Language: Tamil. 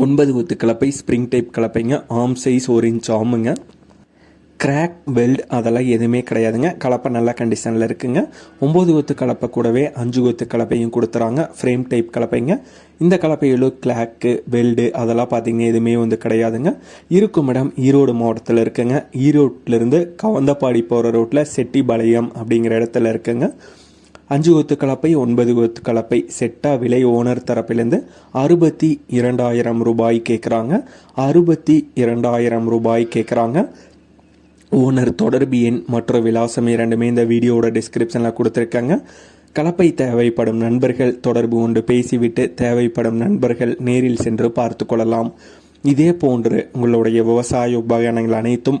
ஒன்பது ஊத்து கலப்பை ஸ்ப்ரிங் டைப் கலப்பைங்க ஆம் சைஸ் ஒரு இன்ச் ஆமுங்க கிராக் வெல்ட் அதெல்லாம் எதுவுமே கிடையாதுங்க. கலப்பை நல்ல கண்டிஷனில் இருக்குங்க. ஒம்பது கொத்து கலப்பை கூடவே அஞ்சு கொத்து கலப்பையும் கொடுத்துறாங்க. ஃப்ரேம் டைப் கலப்பைங்க. இந்த கலப்பையிலும் கிளாக்கு வெல்டு அதெல்லாம் பார்த்தீங்கன்னா எதுவுமே வந்து கிடையாதுங்க. இருக்கும் இடம் ஈரோடு மாவட்டத்தில் இருக்குங்க. ஈரோட்டிலிருந்து கவந்தப்பாடி போகிற ரோட்டில் செட்டிபாளையம் அப்படிங்கிற இடத்துல இருக்குங்க. அஞ்சு கொத்து கலப்பை ஒன்பது கொத்து கலப்பை செட்டா விலை ஓனர் தரப்பிலிருந்து அறுபத்தி இரண்டாயிரம் ரூபாய் கேட்குறாங்க அறுபத்தி இரண்டாயிரம் ரூபாய் கேட்குறாங்க ஓனர் தொடர்பு எண் மற்றும் விலாசம் இரண்டுமே இந்த வீடியோவோட டிஸ்கிரிப்ஷனில் கொடுத்துருக்காங்க. கலப்பை தேவைப்படும் நண்பர்கள் தொடர்பு கொண்டு பேசிவிட்டு தேவைப்படும் நண்பர்கள் நேரில் சென்று பார்த்து கொள்ளலாம். இதே போன்று உங்களுடைய விவசாய உபகரணங்கள் அனைத்தும்